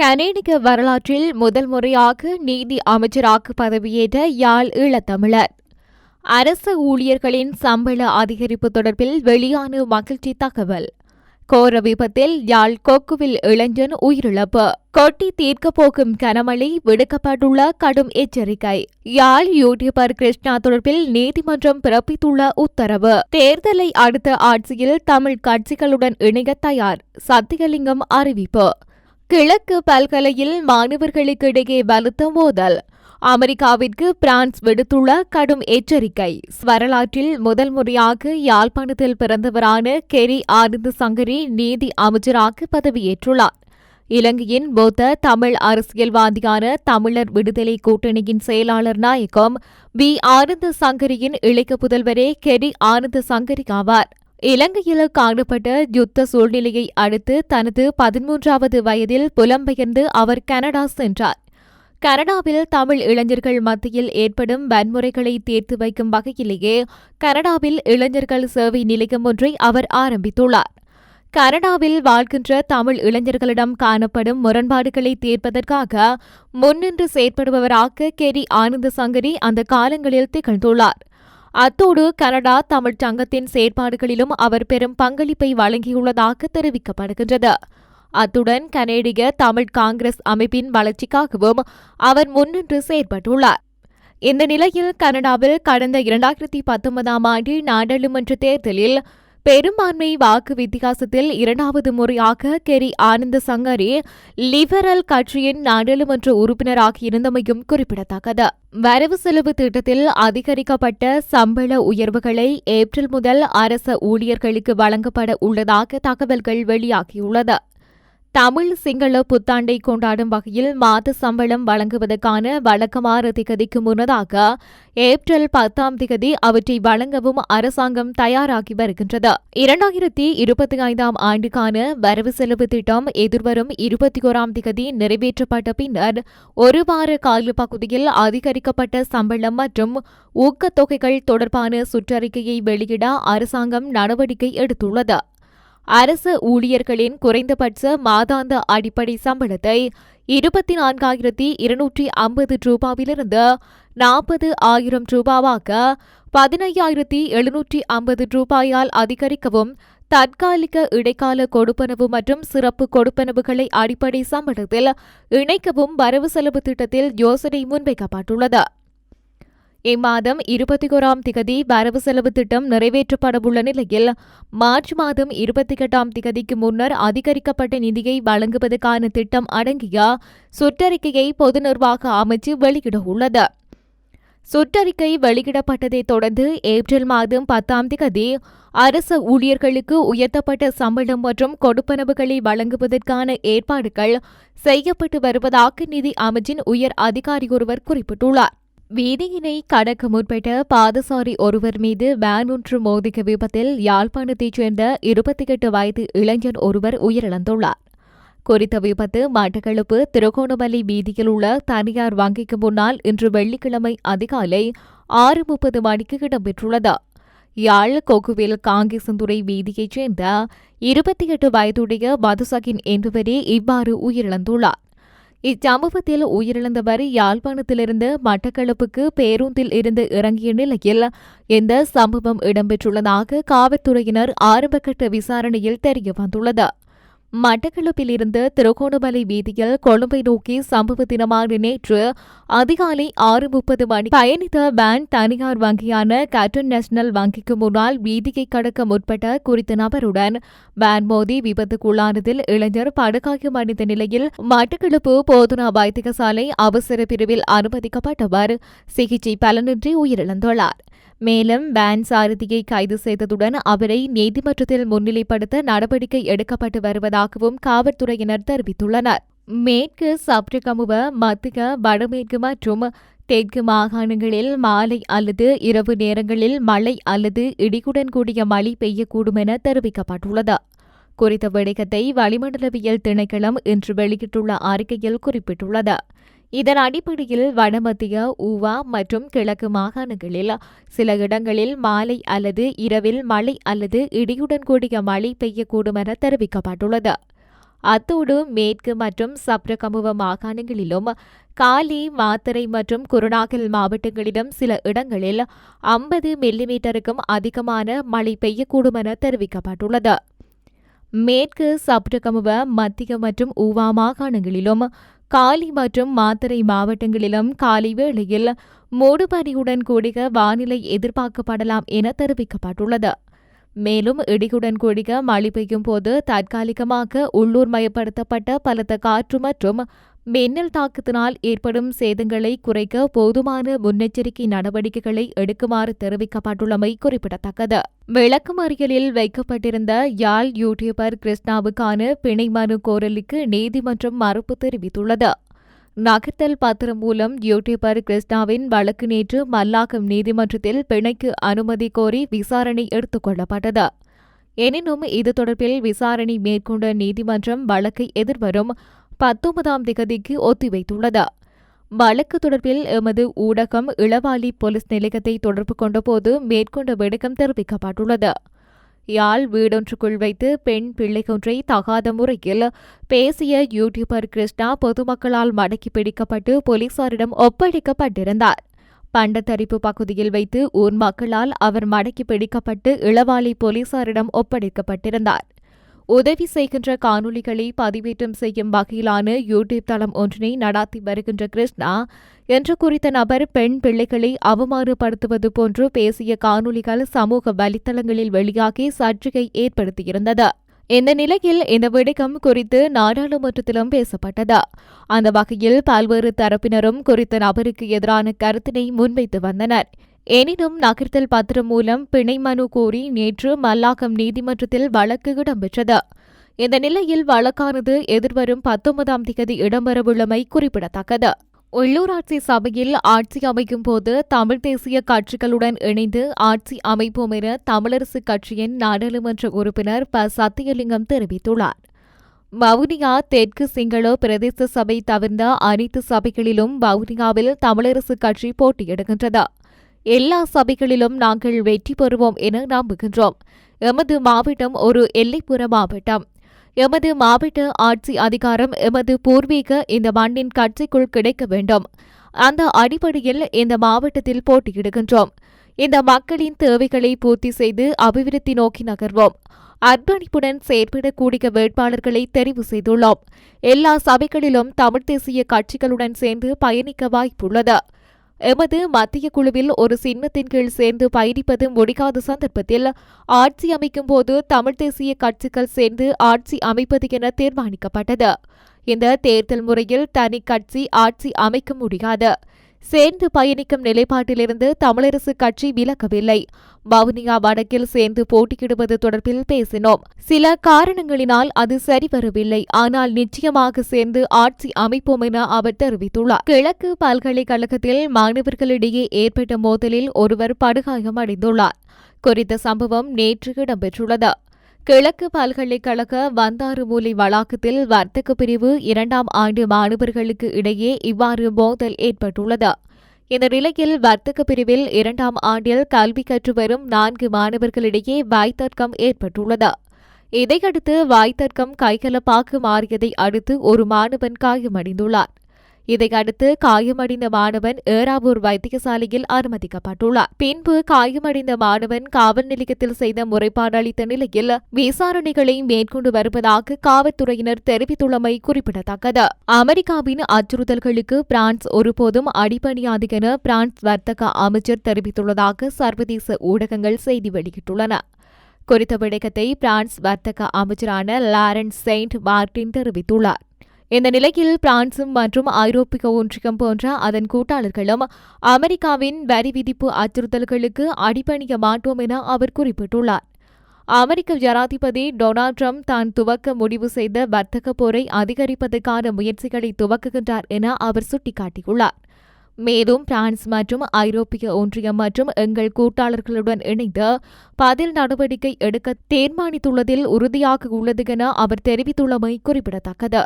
கனேடிய வரலாற்றில் முதல் முறையாக நீதி அமைச்சராக பதவியேற்ற யாழ் ஈழத்தமிழர். அரசு ஊழியர்களின் சம்பள அதிகரிப்பு தொடர்பில் வெளியான மகிழ்ச்சி தகவல். கோர விபத்தில் யாழ் கொக்குவில் இளைஞன் உயிரிழப்பு. கொட்டி தீர்க்கப் போகும் கனமழை விடுக்கப்பட்டுள்ள கடும் எச்சரிக்கை. யாழ் யூடியூபர் கிருஷ்ணா தொடர்பில் நீதிமன்றம் பிறப்பித்துள்ள உத்தரவு. தேர்தலை அடுத்த ஆட்சியில் தமிழ் கட்சிகளுடன் இணைய தயார். சத்தியலிங்கம் அறிவிப்பு. கிழக்கு பல்கலையில் மாணவர்களுக்கிடையே பலத்த மோதல். அமெரிக்காவிற்கு பிரான்ஸ் விடுத்துள்ள கடும் எச்சரிக்கை. வரலாற்றில் முதல் முறையாக யாழ்ப்பாணத்தில் பிறந்தவரான கெரி ஆனந்த் சங்கரி நீதி அமைச்சராக பதவியேற்றுள்ளார். இலங்கையின் மொத்த தமிழ் அரசியல்வாதியான தமிழர் விடுதலை கூட்டணியின் செயலாளர் நாயகம் வி. ஆனந்த சங்கரியின் இளைக்க புதல்வரே கெரி ஆனந்த சங்கரி ஆவார். இலங்கையில் காணப்பட்ட யுத்த சூழ்நிலையை அடுத்து தனது பதிமூன்றாவது வயதில் புலம்பெயர்ந்து அவர் கனடா சென்றார். கனடாவில் தமிழ் இளைஞர்கள் மத்தியில் ஏற்படும் வன்முறைகளை தீர்த்து வைக்கும் வகையிலேயே கனடாவில் இளைஞர்கள் சேவை நிலையம் ஒன்றை அவர் ஆரம்பித்துள்ளார். கனடாவில் வாழ்கின்ற தமிழ் இளைஞர்களிடம் காணப்படும் முரண்பாடுகளை தீர்ப்பதற்காக முன்னின்று செயற்படுபவராக கெரி ஆனந்த சங்கரி அந்த காலங்களில் திகழ்ந்துள்ளார். அத்தோடு கனடா தமிழ்ச் சங்கத்தின் செயற்பாடுகளிலும் அவர் பெரும் பங்களிப்பை வழங்கியுள்ளதாக தெரிவிக்கப்படுகின்றது. அத்துடன் கனேடிய தமிழ் காங்கிரஸ் அமைப்பின் வளர்ச்சிக்காகவும் அவர் முன்னின்று செயற்பட்டுள்ளார். இந்த நிலையில் கனடாவில் கடந்த இரண்டாயிரத்தி பத்தொன்பதாம் ஆண்டு நாடாளுமன்ற தேர்தலில் பெரும்பான்மை வாக்கு வித்தியாசத்தில் இரண்டாவது முறையாக கெரி ஆனந்த சங்கரி லிபரல் கட்சியின் நாடாளுமன்ற உறுப்பினராக இருந்தமையும் குறிப்பிடத்தக்கது. வரவு செலவு திட்டத்தில் அதிகரிக்கப்பட்ட சம்பள உயர்வுகளை ஏப்ரல் முதல் அரச ஊழியர்களுக்கு வழங்கப்பட உள்ளதாக தகவல்கள் வெளியாகியுள்ளது. தமிழ் சிங்கள புத்தாண்டை கொண்டாடும் வகையில் மாத சம்பளம் வழங்குவதற்கான வழக்கமான திகதிக்கு முன்னதாக ஏப்ரல் பத்தாம் திகதி அவற்றை வழங்கவும் அரசாங்கம் தயாராகி வருகின்றது. இரண்டாயிரத்தி இருபத்தி ஐந்தாம் ஆண்டுக்கான வரவு செலவு திட்டம் எதிர்வரும் இருபத்தி ஓராம் திகதி நிறைவேற்றப்பட்ட பின்னர் ஒரு வார கால பகுதியில் அதிகரிக்கப்பட்ட சம்பளம் மற்றும் ஊக்கத்தொகைகள் தொடர்பான சுற்றறிக்கையை வெளியிட அரசாங்கம் நடவடிக்கை எடுத்துள்ளது. அரசு ஊழியர்களின் குறைந்தபட்ச மாதாந்த அடிப்படை சம்பளத்தை இருபத்தி நான்காயிரத்தி இருநூற்றி ஐம்பது ரூபாவிலிருந்து நாற்பது ஆயிரம் ரூபாவாக பதினையாயிரத்தி எழுநூற்றி ஐம்பது ரூபாயால் அதிகரிக்கவும் தற்காலிக இடைக்கால கொடுப்பனவு மற்றும் சிறப்பு கொடுப்பனவுகளை அடிப்படை சம்பளத்தில் இணைக்கவும் வரவு செலவு திட்டத்தில் யோசனை முன்வைக்கப்பட்டுள்ளது. இம்மாதம் இருபத்தி ஓராம் திகதி வரவு செலவு திட்டம் நிறைவேற்றப்படவுள்ள நிலையில் மார்ச் மாதம் இருபத்தி எட்டாம் திகதிக்கு முன்னர் அதிகரிக்கப்பட்ட நிதியை வழங்குவதற்கான திட்டம் அடங்கிய சுற்றறிக்கையை பொது நிர்வாக அமைச்சு வெளியிடவுள்ளது. சுற்றறிக்கை வெளியிடப்பட்டதைத் தொடர்ந்து ஏப்ரல் மாதம் பத்தாம் திகதி அரசு ஊழியர்களுக்கு உயர்த்தப்பட்ட சம்பளம் மற்றும் கொடுப்பனவுகளை வழங்குவதற்கான ஏற்பாடுகள் செய்யப்பட்டு வருவதாக நிதி அமைச்சின் உயர் அதிகாரி ஒருவர் குறிப்பிட்டுள்ளார். வீதியினை கடக்க முற்பட்ட பாதசாரி ஒருவர் மீது வேன் ஒன்று மோதிய விபத்தில் யாழ்ப்பாணத்தைச் சேர்ந்த இருபத்தி எட்டு வயது இளைஞர் ஒருவர் உயிரிழந்துள்ளார். குறித்த விபத்து மட்டக்களப்பு திருகோணமலை வீதியில் உள்ள தனியார் வங்கிக்கு முன்னால் இன்று வெள்ளிக்கிழமை அதிகாலை ஆறு முப்பது மணிக்கு இடம்பெற்றுள்ளது. யாழ் கொகுவில் காங்கேசந்துறை வீதியைச் சேர்ந்த இருபத்தி எட்டு வயதுடைய மதுசகின் என்பவரே இவ்வாறு உயிரிழந்துள்ளார். இச்சம்பவத்தில் உயிரிழந்தவர் யாழ்ப்பாணத்திலிருந்து மட்டக்களப்புக்கு பேருந்தில் இருந்து இறங்கிய நிலையில் இந்த சம்பவம் இடம்பெற்றுள்ளதாக காவல்துறையினர் ஆரம்பகட்ட விசாரணையில் தெரியவந்துள்ளது மட்டக்களப்பிலிருந்து திருகோணமலை வீதியில் கொழும்பை நோக்கி சம்பவ தினமான நேற்று அதிகாலை ஆறு முப்பது மணி பயணித்த வேன் தனியார் வங்கியான கேட்டன் நேஷனல் வங்கிக்கு முன்னால் வீதியை கடக்க முற்பட்ட குறித்த நபருடன் வேன் மோதி விபத்துக்குள்ளானதில் இளைஞர் படுகாயமடைந்த நிலையில் மட்டக்களப்பு போதுனா வைத்தியசாலை அவசர பிரிவில் அனுமதிக்கப்பட்டவர். சிகிச்சை பலனின்றி உயிரிழந்துள்ளார். மேலும் வேன் சாரதியை கைது செய்ததுடன் அவரை நீதிமன்றத்தில் முன்னிலைப்படுத்த நடவடிக்கை எடுக்கப்பட்டு வருவதாகவும் காவல்துறையினர் தெரிவித்துள்ளனர். மேற்கு சப்ரகமுவ மத்திய வடமேற்கு மற்றும் தெற்கு மாகாணங்களில் மாலை அல்லது இரவு நேரங்களில் மழை அல்லது இடியுடன் கூடிய மழை பெய்யக்கூடும் என தெரிவிக்கப்பட்டுள்ளது. குறித்த விடயத்தை வளிமண்டலவியல் திணைக்களம் இன்று வெளியிட்டுள்ள அறிக்கையில் குறிப்பிட்டுள்ளது. இதன் அடிப்படையில் வடமத்திய ஊவா மற்றும் கிழக்கு மாகாணங்களில் சில இடங்களில் மாலை அல்லது இரவில் மழை அல்லது இடியுடன் கூடிய மழை பெய்யக்கூடும் என தெரிவிக்கப்பட்டுள்ளது. அத்தோடு மேற்கு மற்றும் சப்ரகமுவ மாகாணங்களிலும் காலி மாத்தரை மற்றும் குருநாகல் மாவட்டங்களிலும் சில இடங்களில் ஐம்பது மில்லிமீட்டருக்கும் அதிகமான மழை பெய்யக்கூடும் என தெரிவிக்கப்பட்டுள்ளது. மேற்கு சப்ரகமுவ மத்திய மற்றும் ஊவா மாகாணங்களிலும் காலி மற்றும் மாத்தறை மாவட்டங்களிலும் காலை வேளையில் மூடுபனியுடன் கூடிய வானிலை எதிர்பார்க்கப்படலாம் என தெரிவிக்கப்பட்டுள்ளது. மேலும் இடியுடன் கூடிய மழை பெய்யும் போது தற்காலிகமாக உள்ளூர் மயப்படுத்தப்பட்ட பலத்த காற்று மற்றும் மின்னல் தாக்கத்தினால் ஏற்படும் சேதங்களை குறைக்க போதுமான முன்னெச்சரிக்கை நடவடிக்கைகளை எடுக்குமாறு தெரிவிக்கப்பட்டுள்ளமை குறிப்பிடத்தக்கது. விளக்குமறியலில் வைக்கப்பட்டிருந்த யாழ் யூடியூபர் கிருஷ்ணாவுக்கான பிணை மனு கோரலுக்கு நீதிமன்றம் மறுப்பு தெரிவித்துள்ளது. நகர்த்தல் பத்திரம் மூலம் யூடியூபர் கிருஷ்ணாவின் வழக்கு நேற்று மல்லாகம் நீதிமன்றத்தில் பிணைக்கு அனுமதி கோரி விசாரணை எடுத்துக் கொள்ளப்பட்டது. எனினும் இது தொடர்பில் விசாரணை மேற்கொண்ட நீதிமன்றம் வழக்கை எதிர்வரும் பத்தொன்பதாம் திகதிக்கு ஒத்திவைத்துள்ளது. வழக்கு தொடர்பில் எமது ஊடகம் இளவாலி போலீஸ் நிலையத்தை தொடர்பு கொண்டபோது மேற்கொண்ட விடக்கம் தெரிவிக்கப்பட்டுள்ளது. யாழ் வீடொன்றுக்குள் வைத்து பெண் பிள்ளைகொன்றை தகாத முறையில் பேசிய யூடியூபர் கிருஷ்ணா பொதுமக்களால் மடக்கி பிடிக்கப்பட்டு போலீசாரிடம் ஒப்படைக்கப்பட்டிருந்தார். பண்டத்தரிப்பு பகுதியில் வைத்து ஊர் மக்களால் அவர் மடக்கி பிடிக்கப்பட்டு இளவாலி போலீசாரிடம் ஒப்படைக்கப்பட்டிருந்தார். உதவி செய்கின்ற காணொலிகளை பதிவேற்றம் செய்யும் வகையிலான யூடியூப் தளம் ஒன்றினை நடாத்தி வருகின்ற கிருஷ்ணா என்று குறித்த நபர் பெண் பிள்ளைகளை அவமானப்படுத்துவது போன்று பேசிய காணொலிகள் சமூக வலைத்தளங்களில் வெளியாகி சர்ச்சையை ஏற்படுத்தியிருந்தது. இந்த நிலையில் இந்த விடயம் குறித்து நாடாளுமன்றத்திலும் பேசப்பட்டது. அந்த வகையில் பல்வேறு தரப்பினரும் குறித்த நபருக்கு எதிரான கருத்தினை முன்வைத்து வந்தனர். எனினும் நகர்த்தல் பத்திரம் மூலம் பிணை மனு கோரி நேற்று மல்லாகம் நீதிமன்றத்தில் வழக்கு இடம்பெற்றது. இந்த நிலையில் வழக்கானது எதிர்வரும் பத்தொன்பதாம் தேதி இடம்பெறவுள்ளமை குறிப்பிடத்தக்கது. உள்ளூராட்சி சபையில் ஆட்சி அமைக்கும் போது தமிழ் தேசிய கட்சிகளுடன் இணைந்து ஆட்சி அமைப்போம் என தமிழரசு கட்சியின் நாடாளுமன்ற உறுப்பினர் ப. சத்தியலிங்கம் தெரிவித்துள்ளார். வவுனியா தெற்கு சிங்கள பிரதேச சபை தவிர்ந்த அனைத்து சபைகளிலும் வவுனியாவில் தமிழரசு கட்சி போட்டியிடுகின்றது. எல்லா சபைகளிலும் நாங்கள் வெற்றி பெறுவோம் என நம்புகின்றோம். எமது மாவட்டம் ஒரு எல்லைப்புற மாவட்டம். எமது மாவட்ட ஆட்சி அதிகாரம் எமது பூர்வீக இந்த மண்ணின் கட்சிக்குள் கிடைக்க வேண்டும். அந்த அடிப்படையில் இந்த மாவட்டத்தில் போட்டியிடுகின்றோம். இந்த மக்களின் தேவைகளை பூர்த்தி செய்து அபிவிருத்தி நோக்கி நகர்வோம். அர்ப்பணிப்புடன் செயற்படக்கூடிய வேட்பாளர்களை தெரிவு செய்துள்ளோம். எல்லா சபைகளிலும் தமிழ் தேசிய கட்சிகளுடன் சேர்ந்து பயணிக்க வாய்ப்புள்ளது. எமது மத்திய குழுவில் ஒரு சின்னத்தின் கீழ் சேர்ந்து பயணிப்பது முடிக்காத சந்தர்ப்பத்தில் ஆட்சி அமைக்கும் போது தமிழ் தேசிய கட்சிகள் சேர்ந்து ஆட்சி அமைப்பது என தீர்மானிக்கப்பட்டது. இந்த தேர்தல் முறையில் தனி கட்சி ஆட்சி அமைக்க முடியாது. சேர்ந்து பயணிக்கும் நிலைப்பாட்டிலிருந்து தமிழரசு கட்சி விலக்கவில்லை வவுனியா வடக்கில் சேர்ந்து போட்டியிடுவது தொடர்பில் பேசினோம். சில காரணங்களினால் அது சரிவரவில்லை. ஆனால் நிச்சயமாக சேர்ந்து ஆட்சி அமைப்போம் என அவர் தெரிவித்துள்ளார். கிழக்கு பல்கலைக்கழகத்தில் மாணவர்களிடையே ஏற்பட்ட மோதலில் ஒருவர் படுகாயமடைந்துள்ளார். குறித்த சம்பவம் நேற்று இடம்பெற்றுள்ளது. கிழக்கு பல்கலைக்கழக வந்தாறுமூலை வளாகத்தில் வர்த்தக பிரிவு இரண்டாம் ஆண்டு மாணவர்களுக்கு இடையே இவ்வாறு மோதல் ஏற்பட்டுள்ளது. இந்த நிலையில் வர்த்தக பிரிவில் இரண்டாம் ஆண்டில் கல்வி கற்று வரும் நான்கு மாணவர்களிடையே வாய்த்தர்க்கம் ஏற்பட்டுள்ளது. இதையடுத்து வாய்த்தர்க்கம் கைகலப்பாக மாறியதை அடுத்து ஒரு மாணவன் காயமடைந்துள்ளார் இதையடுத்து காயமடைந்த மாணவன் ஏறாவூர் வைத்தியசாலையில் அனுமதிக்கப்பட்டுள்ளார். பின்பு காயமடைந்த மாணவன் காவல் நிலையத்தில் செய்த முறைப்பாடு அளித்த நிலையில் விசாரணைகளை மேற்கொண்டு வருவதாக காவல்துறையினர் தெரிவித்துள்ளமை குறிப்பிடத்தக்கது. அமெரிக்காவின் அச்சுறுத்தல்களுக்கு பிரான்ஸ் ஒருபோதும் அடிபணியாது என பிரான்ஸ் வர்த்தக அமைச்சர் தெரிவித்துள்ளதாக சர்வதேச ஊடகங்கள் செய்தி வெளியிட்டுள்ளன. குறித்த விடயத்தை பிரான்ஸ் வர்த்தக அமைச்சரான லாரன்ஸ் செயின்ட் மார்டின் தெரிவித்துள்ளார். இந்த நிலையில் பிரான்சும் மற்றும் ஐரோப்பிய ஒன்றியம் போன்ற அதன் கூட்டாளர்களும் அமெரிக்காவின் வரி விதிப்பு அச்சுறுத்தல்களுக்கு அடிபணிய மாட்டோம் என அவர் குறிப்பிட்டுள்ளார். அமெரிக்க ஜனாதிபதி டொனால்ட் ட்ரம்ப் தான் துவக்க முடிவு செய்த வர்த்தக போரை அதிகரிப்பதற்கான முயற்சிகளை துவக்குகின்றார் என அவர் சுட்டிக்காட்டியுள்ளார். மேலும் பிரான்ஸ் மற்றும் ஐரோப்பிய ஒன்றியம் மற்றும் எங்கள் கூட்டாளர்களுடன் இணைந்து பதில் நடவடிக்கை எடுக்க தீர்மானித்துள்ளதில் உறுதியாக உள்ளது என அவர் தெரிவித்துள்ளமை குறிப்பிடத்தக்கது.